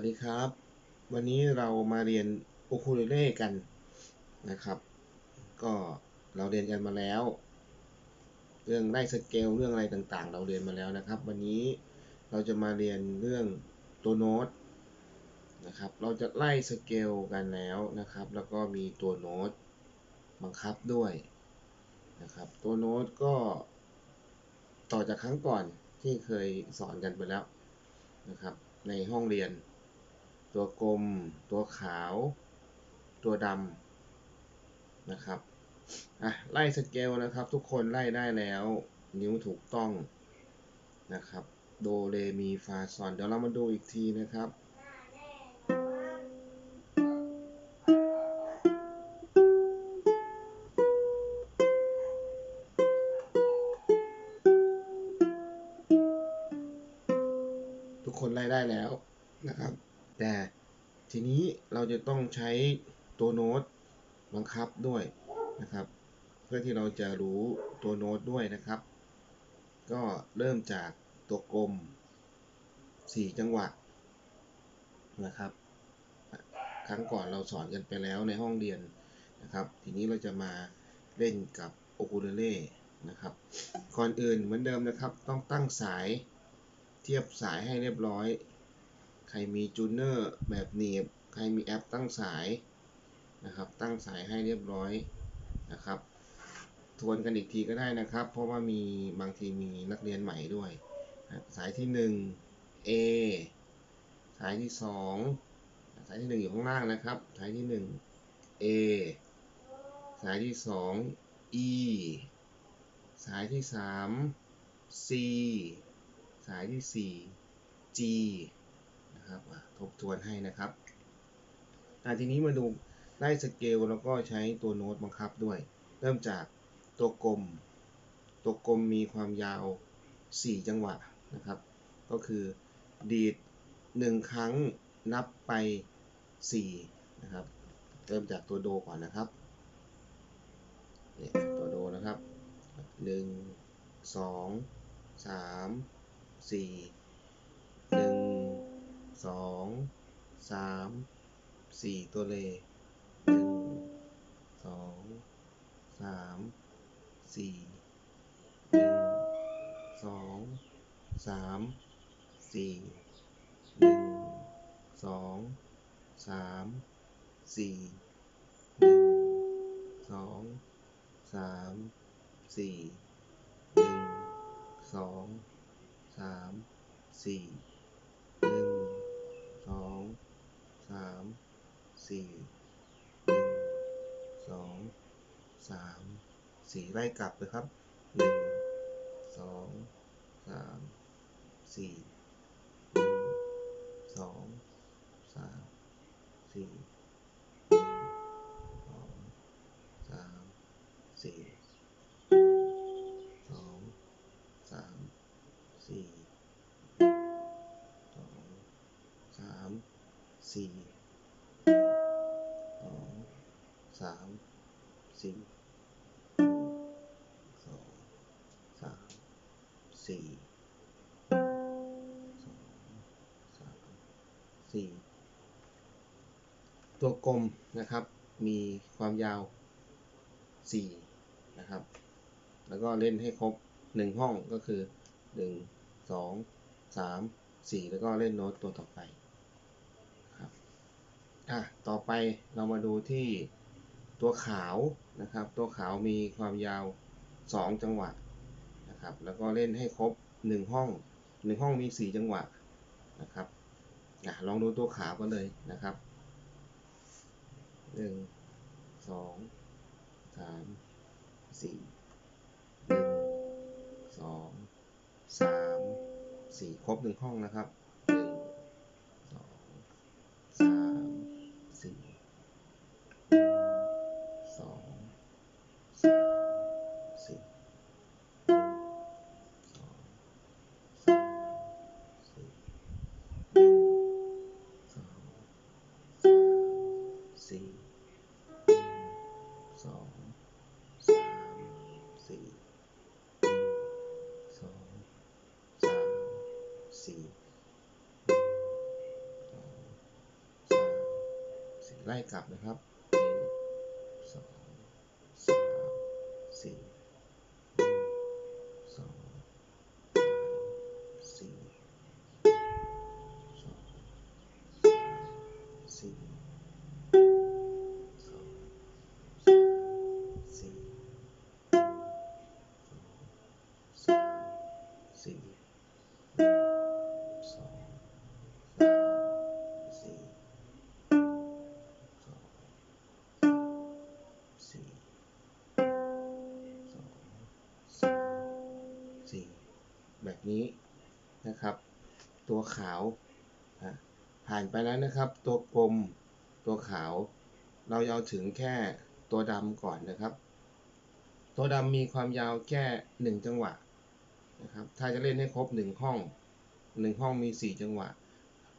วัสดีครับ วันนี้เรามาเรียนโอคูเลเล่กันนะครับ ก็เราเรียนกันมาแล้ว เรื่องไล่สเกลเรื่องอะไรต่างๆ เราเรียนมาแล้วนะครับ วันนี้เราจะมาเรียนเรื่องตัวโน้ตนะครับ เราจะไล่สเกลกันแล้วนะครับ แล้วก็มีตัวโน้ตบังคับด้วยนะครับ ตัวโน้ตก็ต่อจากครั้งก่อนที่เคยสอนกันไปแล้วนะครับในห้องเรียน ตัวกลม ตัวขาว ตัวดำนะครับอะไล่สเกลนะครับ ทุกคนไล่ได้แล้ว นิ้วถูกต้องนะครับ โดเรมีฟาซอน เดี๋ยวเรามาดูอีกทีนะครับทุกคนไล่ได้แล้วนะครับ แต่ทีนี้เราจะต้องใช้ตัวโน้ตบังคับด้วยนะครับ เพื่อที่เราจะรู้ตัวโน้ตด้วยนะครับ ก็เริ่มจากตัวกลม 4 จังหวะนะครับ ครั้งก่อนเราสอนกันไปแล้วในห้องเรียนนะครับ ทีนี้เราจะมาเล่นกับโอคูเลเล่นะครับ ก่อนอื่นเหมือนเดิมนะครับ ต้องตั้งสายเทียบสายให้เรียบร้อย ใครมีจูเนอร์แบบหนีบ ใครมีแอปตั้งสายนะครับ ตั้งสายให้เรียบร้อยนะครับ ทวนกันอีกทีก็ได้นะครับ เพราะว่ามีบางทีมีนักเรียนใหม่ด้วย สายที่ 1 A สายที่ 2 สายที่ 1 อยู่ข้างล่างนะครับ สายที่ 1 A สายที่ 2 E สายที่ 3 C สายที่ 4 G นะครับทบทวนให้นะครับอ่ทีนี้มาดูไล่สเกลแล้วก็ใช้ตัวโน้ตบังคับด้วย เริ่มจากตัวกลม ตัวกลมมีความยาว 4 จังหวะนะครับ ก็คือดีด 1 ครั้งนับไป 4 นะครับ เริ่มจากตัวโดก่อนนะครับเนี่ยตัวโดนะครับ 1 2 3 4 1 2 3 4ตัวเลหนึ่งสองสามสี่หนึ่งสองสามสี่หนึ่งสองสามสี่หนึ่งสองสามสี่หนึ่งสองสามสี่ สองสามสี่หนึ่งสองสามสี่ไล่กลับเลยครับหนึ่งสองสามสี่หนึ่งสองสามสี่ สี่สองสามสี่สองสามสี่สองสามสี่ตัวกลมนะครับ มีความยาว4นะครับ แล้วก็เล่นให้ครบ1ห้องก็คือ1 2 3 4แล้วก็เล่นโน้ตตัวต่อไป อะต่อไปเรามาดูที่ตัวขาวนะครับ ตัวขาวมีความยาว 2 จังหวะนะครับ แล้วก็เล่นให้ครบ 1 ห้อง 1 ห้องมี 4 จังหวะนะครับอะลองดูตัวขาวกันเลยนะครับหนึ่งสองสามสี่หนึ่งสองสามสี่ครบหนึ่งห้องนะครับ สี่สองสามสี่สองสามสี่สองสามสี่ไล่กลับนะครับสองสามสี่ สี่สองสี่สองสี่สองสี่แบบนี้นะครับ ตัวขาวอะผ่านไปแล้วนะครับ ตัวกลมตัวขาว เราเอาถึงแค่ตัวดำก่อนนะครับ ตัวดำมีความยาวแค่หนึ่งจังหวะ นะครับถ้าจะเล่นให้ครบ1ห้อง1ห้องมี 4 จังหวะ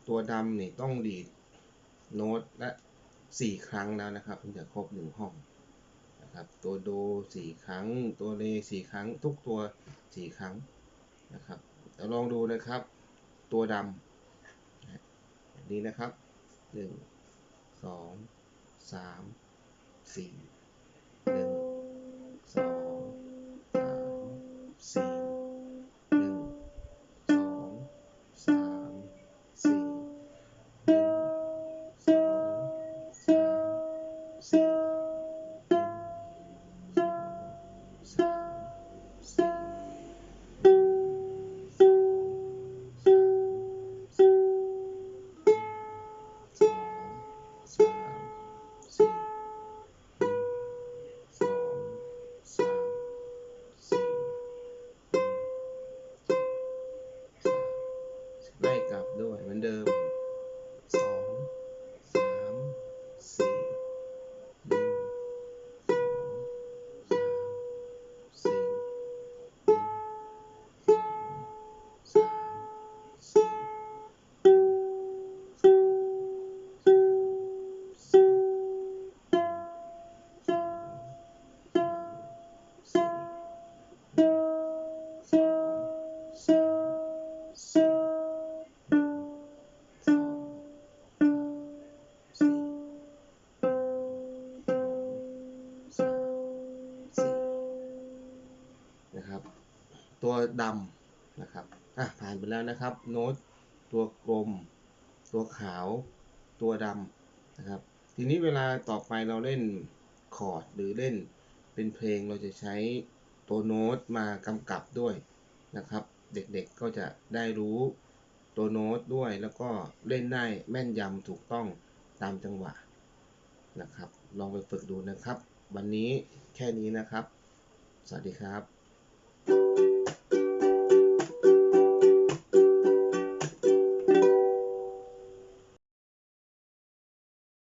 ตัวดำนี่ต้องดีดโน้ตและ 4 ครั้งแล้วนะครับถึงจะครบ 1 ห้องนะครับตัวโด 4 ครั้ง ตัวเล4ครั้ง ทุกตัว 4 ครั้งนะครับเราลองดูนะครับ ตัวดำนี่นะครับ 1 2 3 4 ด้วยเหมือนเดิม ตัวดำนะครับอะผ่านไปแล้วนะครับโน้ตตัวกลม ตัวขาว ตัวดำนะครับ ทีนี้เวลาต่อไปเราเล่นคอร์ดหรือเล่นเป็นเพลงเราจะใช้ตัวโน้ตมากำกับด้วยนะครับ เด็กๆก็จะได้รู้ตัวโน้ตด้วยแล้วก็เล่นได้แม่นยำถูกต้องตามจังหวะนะครับ ลองไปฝึกดูนะครับ วันนี้แค่นี้นะครับ สวัสดีครับ